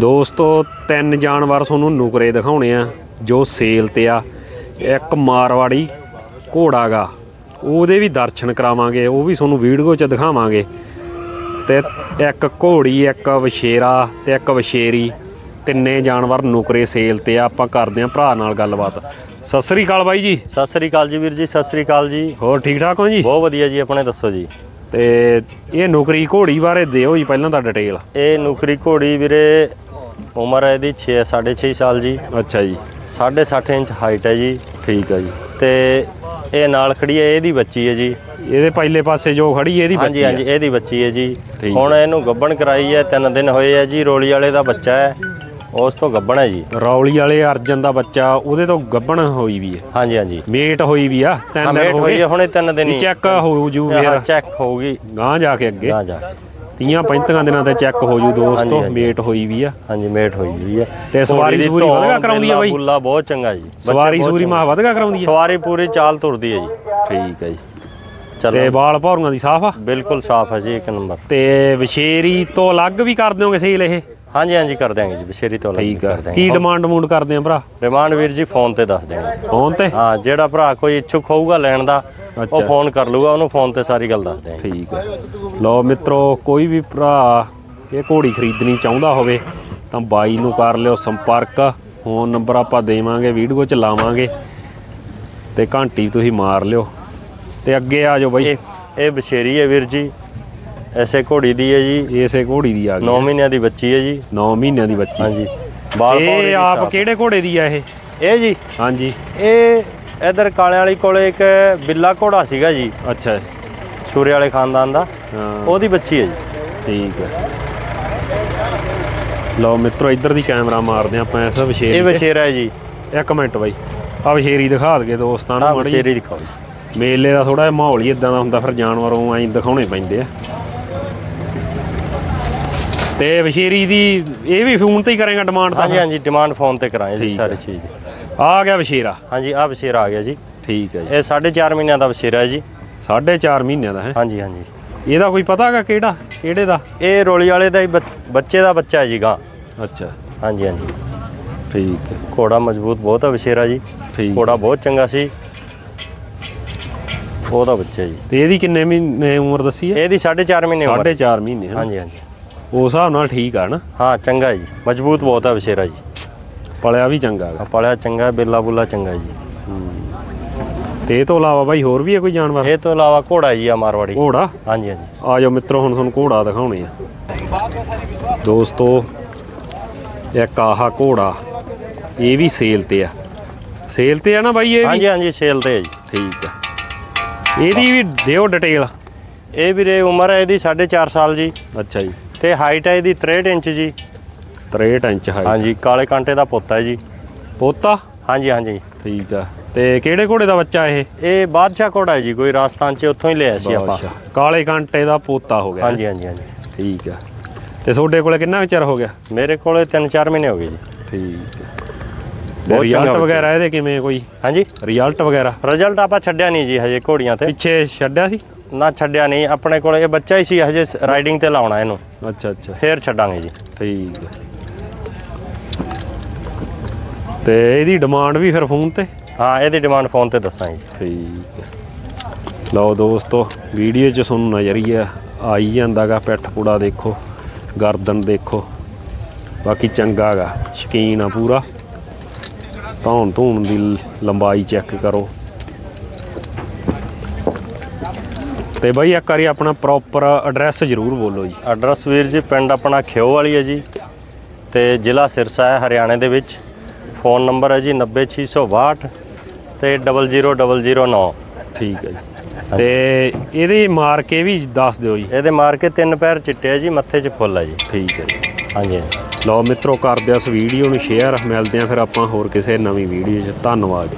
ਦੋਸਤੋ ਤਿੰਨ ਜਾਨਵਰ ਤੁਹਾਨੂੰ ਨੁਕਰੇ ਦਿਖਾਉਣੇ ਆ ਜੋ ਸੇਲ ਤੇ ਆ। ਇੱਕ ਮਾਰਵਾੜੀ ਘੋੜਾਗਾ ਉਹਦੇ ਵੀ ਦਰਸ਼ਨ ਕਰਾਵਾਂਗੇ ਉਹ ਵੀ ਤੁਹਾਨੂੰ ਵੀਡੀਓ 'ਚ ਦਿਖਾਵਾਂਗੇ। ਤੇ ਇੱਕ ਘੋੜੀ ਇੱਕ ਵਛੇਰਾ ਤੇ ਇੱਕ ਵਛੇਰੀ ਤਿੰਨੇ ਜਾਨਵਰ ਨੁਕਰੇ ਸੇਲ ਤੇ ਆ। ਆਪਾਂ ਕਰਦੇ ਆ ਭਰਾ ਨਾਲ ਗੱਲਬਾਤ। ਸਤਿ ਸ੍ਰੀ ਅਕਾਲ ਬਾਈ ਜੀ। ਸਤਿ ਸ੍ਰੀ ਅਕਾਲ ਜੀ ਵੀਰ ਜੀ ਸਤਿ ਸ੍ਰੀ ਅਕਾਲ ਜੀ। ਹੋਰ ਠੀਕ ਠਾਕ ਹੋ ਜੀ? ਬਹੁਤ ਵਧੀਆ ਜੀ ਆਪਣੇ ਦੱਸੋ ਜੀ। ਤੇ ਇਹ ਨੁਕਰੀ ਘੋੜੀ ਬਾਰੇ ਦਿਓ ਜੀ ਪਹਿਲਾਂ ਤਾਂ ਡਿਟੇਲ ਇਹ ਨੁਕਰੀ ਘੋੜੀ ਵੀਰੇ ਉਮਰ ਹੈ ਇਹਦੀ 6 6.5 ਸਾਲ ਜੀ। ਅੱਛਾ ਜੀ। 60 ਇੰਚ ਹਾਈਟ ਹੈ ਜੀ। ਠੀਕ ਆ ਜੀ। ਤੇ ਇਹ ਨਾਲ ਖੜੀ ਹੈ ਇਹਦੀ ਬੱਚੀ ਹੈ ਜੀ। ਇਹਦੇ ਪਹਿਲੇ ਪਾਸੇ ਜੋ ਖੜੀ ਇਹਦੀ ਹਾਂਜੀ ਬੱਚੀ ਹਾਂਜੀ ਇਹਦੀ ਬੱਚੀ ਹੈ ਜੀ। ਹੁਣ ਇਹਨੂੰ ਗੱਬਣ ਕਰਾਈ ਹੈ ਤਿੰਨ ਦਿਨ ਹੋਏ ਆ ਜੀ ਰੋਲੀ ਵਾਲੇ ਦਾ ਬੱਚਾ ਹੈ। ਉਸ ਤੋਂ ਗੱਬਣ ਹੈ ਜੀ। ਰੌਲੀ ਵਾਲੇ ਅਰਜਨ ਦਾ ਬੱਚਾ ਉਹਦੇ ਤੋਂ ਗੱਭਣ ਹੋਈ ਵੀ ਹੈ। ਹਾਂਜੀ ਹਾਂਜੀ। ਮੇਟ ਹੋਈ ਵੀ ਆ ਤਿੰਨ ਦਿਨ ਹੋ ਗਏ। ਹੁਣੇ ਤਿੰਨ ਦਿਨ ਹੀ। ਚੈੱਕ ਹੋ ਜੂ ਫੇਰ। ਚੈੱਕ ਹੋਊਗੀ ਗਾਂ ਜਾ ਕੇ ਅੱਗੇ। ਜਾ ਜਾ 30 35 ਦਿਨਾਂ ਤੇ ਚੈੱਕ ਹੋ ਜੂ ਦੋਸਤੋ। ਮੇਟ ਹੋਈ ਵੀ ਆ। ਹਾਂਜੀ ਮੇਟ ਹੋਈ ਹੋਈ ਹੈ ਤੇ ਸਵਾਰੀ ਸੂਰੀ ਵਧਗਾ ਕਰਾਉਂਦੀ ਆ ਬਾਈ? ਬੁੱਲਾ ਬਹੁਤ ਚੰਗਾ ਜੀ। ਸਵਾਰੀ ਸੂਰੀ ਮਾਹ ਵਧਗਾ ਕਰਾਉਂਦੀ ਆ? ਸਵਾਰੀ ਪੂਰੀ ਚਾਲ ਤੁਰਦੀ ਹੈ ਜੀ। ਠੀਕ ਹੈ ਜੀ। ਚਲੋ। ਤੇ ਵਾਲ ਭੌਰੀਆਂ ਦੀ ਸਾਫ਼ ਆ? ਬਿਲਕੁਲ ਸਾਫ਼ ਹੈ ਜੀ ਇੱਕ ਨੰਬਰ। ਤੇ ਵਿਸ਼ੇਰੀ ਤੋਂ ਅਲੱਗ ਵੀ ਕਰ ਦਿਓਗੇ ਸੇਲ ਇਹ? ਹਾਂਜੀ ਹਾਂਜੀ ਕਰ ਦਿਆਂਗੇ ਜੀ ਬਸ਼ੇਰੀ ਤੋਂ ਲੱਗ ਠੀਕ ਆ। ਕੀ ਡਿਮਾਂਡ ਮੂਡ ਕਰਦੇ ਆ ਭਰਾ? ਡਿਮਾਂਡ ਵੀਰ ਜੀ ਫੋਨ ਤੇ ਦੱਸ ਦਿਆਂਗੇ। ਫੋਨ ਤੇ? ਹਾਂ ਜਿਹੜਾ ਭਰਾ ਕੋਈ ਇੱਛੁਕ ਹੋਊਗਾ ਲੈਣ ਦਾ। ਉਹ ਫੋਨ ਕਰ ਲੂਗਾ ਉਹਨੂੰ ਫੋਨ ਤੇ ਸਾਰੀ ਗੱਲ ਦੱਸ ਦਿਆਂਗੇ। ਠੀਕ ਹੈ ਲਓ ਮਿੱਤਰੋ ਕੋਈ ਵੀ ਭਰਾ ਇਹ ਘੋੜੀ ਖਰੀਦਣੀ ਚਾਹੁੰਦਾ ਹੋਵੇ ਤਾਂ ਬਾਈ ਨੂੰ ਕਰ ਲਿਓ ਸੰਪਰਕ। ਫੋਨ ਨੰਬਰ ਆਪਾਂ ਦੇਵਾਂਗੇ ਵੀਡੀਓ ਚ ਲਾਵਾਂਗੇ ਤੇ ਘੰਟੀ ਤੁਸੀਂ ਮਾਰ ਲਿਓ। ਤੇ ਅੱਗੇ ਆ ਜਾਓ ਬਾਈ। ਇਹ ਬਸ਼ੇਰੀ ਹੈ ਵੀਰ ਜੀ। ਐਸੇ ਘੋੜੀ ਦੀ ਹੈ ਜੀ। ਇਸੇ ਘੋੜੀ ਦੀ ਆ 9 ਗਈ ਮਹੀਨਿਆਂ ਦੀ ਬੱਚੀ ਹੈ ਜੀ। 9 ਮਹੀਨਿਆਂ ਦੀ ਬੱਚੀ। ਹਾਂਜੀ। ਬਾਲ ਇਹ ਆਪ। ਕਿਹੜੇ ਘੋੜੇ ਦੀ ਆ ਇਹ? ਇਹ ਜੀ। ਹਾਂਜੀ। ਇਹ ਇਧਰ ਕਾਲੇ ਵਾਲੀ ਕੋਲੇ ਇੱਕ ਬਿੱਲਾ ਘੋੜਾ ਸੀਗਾ ਜੀ। ਅੱਛਾ। ਸੂਰੇ ਵਾਲੇ ਖਾਨਦਾਨ ਦਾ। ਹਾਂ। ਉਹਦੀ ਬੱਚੀ ਹੈ ਜੀ। ਠੀਕ ਹੈ। ਲਓ ਮਿੱਤਰੋ ਇੱਧਰ ਦੀ ਕੈਮਰਾ ਮਾਰਦੇ ਆਪਾਂ ਇਸ ਇਹ ਵਿਸ਼ੇਰੀ ਬਸ਼ੇਰਾ ਹੈ ਜੀ। ਇੱਕ ਮਿੰਟ ਬਾਈ। ਆ ਵਿਸ਼ੇਰੀ ਦਿਖਾ ਦਗੇ ਦੋਸਤਾਂ ਨੂੰ ਮਾੜੀ। ਬਸ਼ੇਰੀ ਦਿਖਾਓ ਜੀ। ਮੇਲੇ ਦਾ ਥੋੜਾ ਜਿਹਾ ਮਾਹੌਲ ਹੀ ਇਦਾਂ ਦਾ ਹੁੰਦਾ ਫਿਰ ਜਾਨਵਰੋਂ ਐਂ ਦਿਖਾਉਣੇ ਪੈਂਦੇ ਆ। ਤੇ ਵਿਸ਼ੇਰੀ ਦੀ ਇਹ ਵੀ ਫੋਨ ਤੇ ਹੀ ਕਰੇਗਾ ਡਿਮਾਂਡ ਤਾਂ? ਹਾਂਜੀ ਹਾਂਜੀ ਡਿਮਾਂਡ ਫੋਨ ਤੇ ਕਰਾਂਗੇ ਜੀ ਸਾਰੀ। ਚੀਜ਼। ਆ ਗਿਆ ਵਿਸ਼ੇਰਾ। ਹਾਂਜੀ ਆ ਬਸ਼ੇਰਾ ਆ ਗਿਆ ਜੀ। ਠੀਕ ਹੈ ਜੀ। ਇਹ 4.5 ਮਹੀਨਿਆਂ ਦਾ ਬਸ਼ੇਰਾ ਹੈ ਜੀ। 4.5 ਮਹੀਨਿਆਂ ਦਾ ਹੈ? ਹਾਂਜੀ ਹਾਂਜੀ। ਇਹਦਾ ਕੋਈ ਪਤਾ ਹੈਗਾ ਕਿਹੜਾ? ਕਿਹੜੇ ਦਾ? ਇਹ ਰੋਲੀ ਵਾਲੇ ਦਾ ਹੀ ਬੱਚ- ਦਾ ਬੱਚਾ ਹੈ ਜੀ ਗਾਂ। ਅੱਛਾ। ਹਾਂਜੀ ਹਾਂਜੀ। ਠੀਕ ਹੈ। ਘੋੜਾ ਮਜ਼ਬੂਤ ਬਹੁਤ ਹੈ ਬਸ਼ੇਰਾ ਜੀ। ਠੀਕ। ਘੋੜਾ ਬਹੁਤ ਚੰਗਾ ਸੀ। ਉਹਦਾ ਬੱਚਾ ਜੀ। ਤੇ ਇਹਦੀ ਕਿੰਨੇ ਮਹੀਨੇ ਉਮਰ ਦੱਸੀ ਹੈ? ਇਹਦੀ 4.5 ਮਹੀਨੇ ਉਮਰ ਹੈ। 4.5 ਮਹੀਨੇ? ਹਾਂਜੀ ਹਾਂਜੀ। ਉਸ ਹਿਸਾਬ ਨਾਲ ਠੀਕ ਆ ਨਾ। ਹਾਂ ਚੰਗਾ ਜੀ। ਮਜ਼ਬੂਤ ਬਹੁਤ ਹੈ ਬਸ਼ੇਰਾ ਜੀ। ਪਲਿਆ ਵੀ ਚੰਗਾ ਆ ਪਲਿਆ ਚੰਗਾ ਬੇਲਾ ਬੁੱਲਾ ਚੰਗਾ ਜੀ। ਤੇ ਇਹ ਤੋਂ ਇਲਾਵਾ ਬਾਈ ਹੋਰ ਵੀ ਹੈ ਕੋਈ ਜਾਨਵਰ? ਇਹ ਤੋਂ ਇਲਾਵਾ ਘੋੜਾ ਜੀ ਆ ਮਾਰਵਾੜੀ। ਘੋੜਾ? ਹਾਂਜੀ ਹਾਂਜੀ। ਆ ਜਾਓ ਮਿੱਤਰੋ ਹੁਣ ਤੁਹਾਨੂੰ ਘੋੜਾ ਦਿਖਾਉਣੇ ਆ। ਦੋਸਤੋ ਇੱਕ ਆਹਾ ਘੋੜਾ ਇਹ ਵੀ ਸੇਲ ਤੇ ਆ। ਸੇਲ ਤੇ ਆ ਨਾ ਬਾਈ ਇਹ ਵੀ? ਹਾਂਜੀ ਹਾਂਜੀ ਸੇਲ ਤੇ ਹੈ ਜੀ। ਠੀਕ ਆ। ਇਹਦੀ ਵੀ ਦਿਓ ਡਿਟੇਲ। ਇਹ ਵੀਰੇ ਉਮਰ ਹੈ ਇਹਦੀ 4.5 ਸਾਲ ਜੀ। ਅੱਛਾ ਜੀ। ਤੇ ਹਾਈਟ ਹੈ ਇਹਦੀ 63 ਇੰਚ ਜੀ। 63 ਇੰਚ ਹਾਈ ਹਾਂਜੀ ਕਾਲੇ ਕਾਂਟੇ ਦਾ ਪੁੱਤ ਹੈ ਜੀ। ਪੋਤਾ? ਹਾਂਜੀ ਹਾਂਜੀ। ਠੀਕ ਆ। ਤੇ ਕਿਹੜੇ ਘੋੜੇ ਦਾ ਬੱਚਾ ਇਹ? ਇਹ ਬਾਦਸ਼ਾਹ ਘੋੜਾ ਹੈ ਜੀ ਕੋਈ ਰਾਜਸਥਾਨ ਚ ਉੱਥੋਂ ਹੀ ਲਿਆ ਸੀ ਆਪਾਂ। ਕਾਲੇ ਕਾਂਟੇ ਦਾ ਪੋਤਾ ਹੋ ਗਿਆ। ਹਾਂਜੀ ਹਾਂਜੀ ਹਾਂਜੀ। ਠੀਕ ਆ। ਤੇ ਤੁਹਾਡੇ ਕੋਲੇ ਕਿੰਨਾ ਚਿਰ ਹੋ ਗਿਆ? ਮੇਰੇ ਕੋਲੇ 3-4 ਮਹੀਨੇ ਹੋ ਗਏ ਜੀ। ਠੀਕ ਰਿਜ਼ਲਟ। ਵਗੈਰਾ ਇਹਦੇ ਕਿਵੇਂ ਕੋਈ? ਹਾਂਜੀ? ਰਿਜ਼ਲਟ ਵਗੈਰਾ? ਰਿਜ਼ਲਟ ਆਪਾਂ ਛੱਡਿਆ ਨਹੀਂ ਜੀ ਹਜੇ ਘੋੜੀਆਂ ਤੇ। ਪਿੱਛੇ ਛੱਡਿਆ ਸੀ? ਨਾ ਛੱਡਿਆ ਨਹੀਂ ਆਪਣੇ ਕੋਲੇ ਇਹ ਬੱਚਾ ਹੀ ਸੀ ਹਜੇ ਰਾਈਡਿੰਗ ਤੇ ਲਾਉਣਾ ਇਹਨੂੰ। ਅੱਛਾ ਅੱਛਾ। ਫੇਰ ਛੱਡਾਂਗੇ ਜੀ। ਠੀਕ ਹੈ ਤੇ ਇਹਦੀ ਡਿਮਾਂਡ ਵੀ ਫਿਰ ਫੋਨ ਤੇ? ਹਾਂ ਇਹਦੀ ਡਿਮਾਂਡ ਫੋਨ ਤੇ ਦੱਸਾਂਗੇ। ਠੀਕ ਹੈ ਲਓ ਦੋਸਤੋ ਵੀਡੀਓ 'ਚ ਤੁਹਾਨੂੰ ਨਜ਼ਰ ਹੀ ਆ ਆਈ ਜਾਂਦਾਗਾ ਪਿੱਠ ਪੂੜਾ ਦੇਖੋ ਗਰਦਨ ਦੇਖੋ। ਬਾਕੀ ਚੰਗਾਗਾ ਸ਼ਕੀਨ ਆ ਪੂਰਾ। ਧੌਣ ਧੂਣ ਦੀ ਲੰਬਾਈ ਚੈੱਕ ਕਰੋ। ਤੇ ਬਾਈ ਇੱਕ ਵਾਰੀ ਆਪਣਾ ਪ੍ਰੋਪਰ ਐਡਰੈਸ ਜ਼ਰੂਰ ਬੋਲੋ ਜੀ। ਐਡਰੈਸ ਵੀਰ ਜੀ ਪਿੰਡ ਆਪਣਾ ਖਿਓ ਵਾਲੀ ਹੈ ਜੀ ਤੇ ਜ਼ਿਲ੍ਹਾ ਸਿਰਸਾ ਹੈ ਹਰਿਆਣੇ ਦੇ ਵਿੱਚ। ਫੋਨ ਨੰਬਰ ਹੈ ਜੀ 90662 ਤੇ 00009 ਠੀਕ ਹੈ ਜੀ। ਤੇ ਇਹਦੇ ਮਾਰ ਕੇ ਵੀ ਦੱਸ ਦਿਓ ਜੀ। ਇਹਦੇ ਮਾਰ ਕੇ ਤਿੰਨ ਪੈਰ ਚਿੱਟੇ ਆ ਜੀ ਮੱਥੇ 'ਚ ਫੁੱਲ ਹੈ ਜੀ। ਠੀਕ ਹੈ ਜੀ। ਹਾਂਜੀ। ਲਓ ਮਿੱਤਰੋ, ਕਰਦੇ ਆ ਵੀਡੀਓ ਨੂੰ ਸ਼ੇਅਰ ਮਿਲਦੇ ਆ ਫਿਰ ਆਪਾਂ ਹੋਰ ਕਿਸੇ ਨਵੀਂ ਵੀਡੀਓ 'ਚ। ਧੰਨਵਾਦ